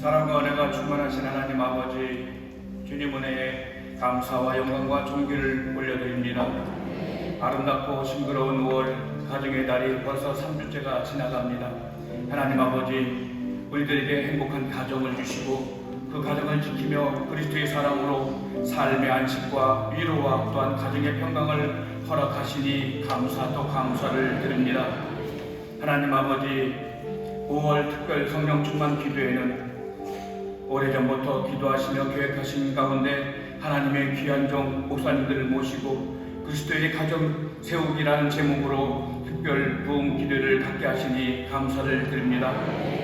사랑과 은혜가 충만하신 하나님 아버지 주님 은혜에 감사와 영광과 존귀를 올려드립니다. 아름답고 싱그러운 5월 가정의 달이 벌써 3주째가 지나갑니다. 하나님 아버지 우리들에게 행복한 가정을 주시고 그 가정을 지키며 그리스도의 사랑으로 삶의 안식과 위로와 또한 가정의 평강을 허락하시니 감사 또 감사를 드립니다. 하나님 아버지 5월 특별 성령 충만 기도회는 오래전부터 기도하시며 계획하신 가운데 하나님의 귀한 종 목사님들을 모시고 그리스도의 가정 세우기라는 제목으로 특별 부흥 기도를 갖게 하시니 감사를 드립니다.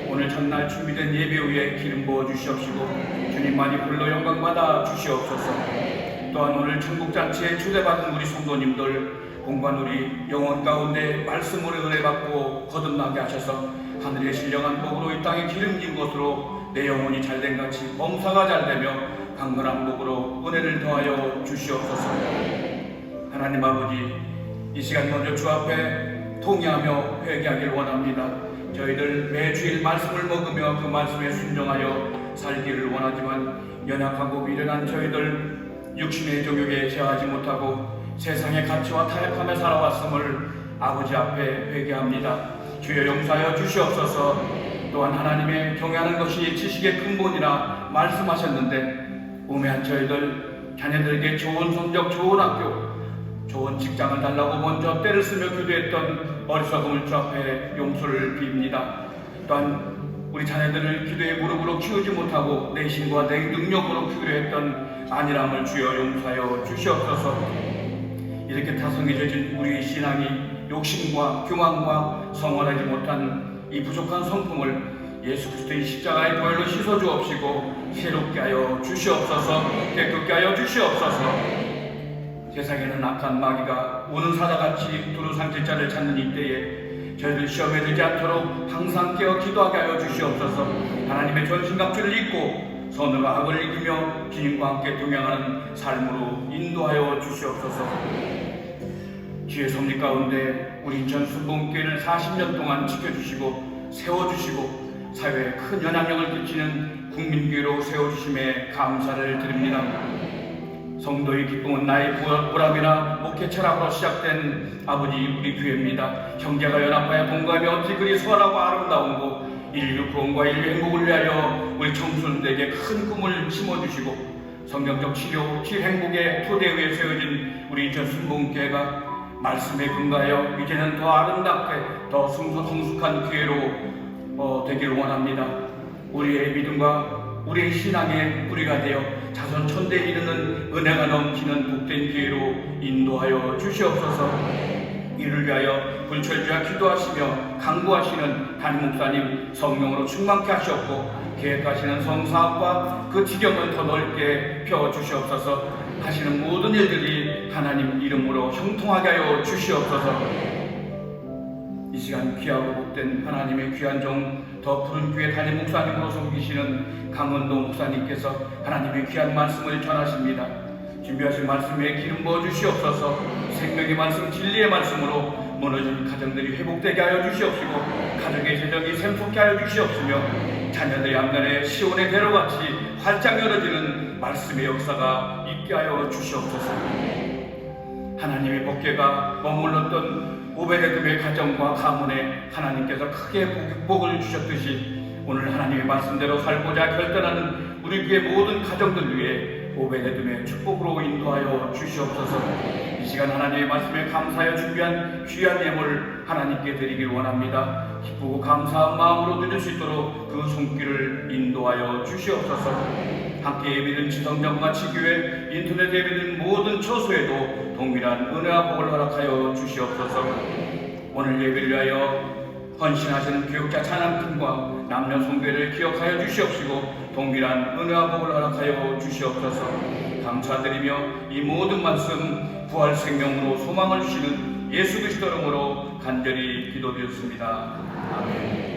오늘 전날 준비된 예배 후에 기름 부어 주시옵시고 주님만이 불러 영광 받아 주시옵소서. 또한 오늘 천국 잔치에 초대받은 우리 성도님들 공간 우리 영혼 가운데 말씀으로 은혜 받고 거듭나게 하셔서 하늘의 신령한 복으로 이 땅에 기름진 것으로 내 영혼이 잘된 같이 범사가 잘되며 강건한 복으로 은혜를 더하여 주시옵소서. 하나님 아버지 이 시간 먼저 주 앞에 통회하며 회개하길 원합니다. 저희들 매주일 말씀을 먹으며 그 말씀에 순종하여 살기를 원하지만 연약하고 미련한 저희들 육신의 정욕에 제하지 못하고 세상의 가치와 타협하며 살아왔음을 아버지 앞에 회개합니다. 주여 용서하여 주시옵소서. 또한 하나님의 경외하는 것이 지식의 근본이라 말씀하셨는데 우매한 저희들 자녀들에게 좋은 성적, 좋은 학교, 좋은 직장을 달라고 먼저 때를 쓰며 기도했던 어리석음을 주 앞에 용서를 빕니다. 또한 우리 자녀들을 기도의 무릎으로 키우지 못하고 내 힘과 내 능력으로 키우려 했던 안일함을 주여 용서하여 주시옵소서. 이렇게 타성해져진 우리의 신앙이 욕심과 교만과 성원하지 못한 이 부족한 성품을 예수 그리스도의 십자가의 보혈로 씻어 주옵시고 새롭게 하여 주시옵소서 깨끗게 하여 주시옵소서. 세상에는 악한 마귀가 우는 사자같이 두루 상실자를 찾는 이때에 저희들 시험에 들지 않도록 항상 깨어 기도하게 하여 주시옵소서. 하나님의 전신갑주를 입고 선으로 악을 이기며 주님과 함께 동행하는 삶으로 인도하여 주시옵소서. 주의 섭리 가운데 우리 순복음교회를 40년 동안 지켜주시고 세워주시고 사회에 큰 영향력을 끼치는 국민교회로 세워주심에 감사를 드립니다. 성도의 기쁨은 나의 보람이나 목회 철학으로 시작된 아버지 우리 교회입니다. 형제가 연합하여 공감이 어찌 그리 선하고 아름다운고 인류 구원과 인류 행복을 위하여 우리 청소년들에게 큰 꿈을 심어주시고 성경적 치료, 실행복의 토대 위에 세워진 우리 인천 순복음교회가 말씀에 근거하여 이제는 더 아름답게 더 성숙, 성숙한 교회로 어, 되기를 원합니다. 우리의 믿음과 우리의 신앙의 뿌리가 되어 자손 천대에 이르는 은혜가 넘치는 복된 교회로 인도하여 주시옵소서. 이를 위하여 불철주야 기도하시며 강구하시는 담임 목사님 성령으로 충만케 하셨고 계획하시는 성사업과 그 지경을 더 넓게 펴 주시옵소서. 하시는 모든 일들이 하나님 이름으로 형통하게 하여 주시옵소서. 이 시간 귀하고 복된 하나님의 귀한 종 더 푸른 교회 담임 목사님으로 섬기시는 강원도 목사님께서 하나님의 귀한 말씀을 전하십니다. 준비하신 말씀에 기름 부어 주시옵소서. 생명의 말씀, 진리의 말씀으로 무너진 가정들이 회복되게 하여 주시옵시고 가족의 재정이 샘솟게 하여 주시옵시며 자녀들의 양면에 시온의 대로같이 활짝 열어지는 말씀의 역사가 있게 하여 주시옵소서. 하나님의 복계가 머물렀던 오베데돔의 가정과 가문에 하나님께서 크게 복을 주셨듯이 오늘 하나님의 말씀대로 살고자 결단하는 우리 교회 모든 가정들 위해 오베데돔의 축복으로 인도하여 주시옵소서. 이 시간 하나님의 말씀에 감사하여 준비한 귀한 예물 하나님께 드리길 원합니다. 기쁘고 감사한 마음으로 드릴 수 있도록 그 손길을 인도하여 주시옵소서. 함께 예배드린 지성정과 지교회 인터넷 예배드린 모든 처소에도 동일한 은혜와 복을 허락하여 주시옵소서. 오늘 예배를 위하여 헌신하시는 교육자 찬양팀과 남녀 성교회를 기억하여 주시옵시고 동일한 은혜와 복을 허락하여 주시옵소서. 감사드리며 이 모든 말씀 부활 생명으로 소망을 주시는 예수 그리스도 이름으로 간절히 기도드렸습니다. 아멘.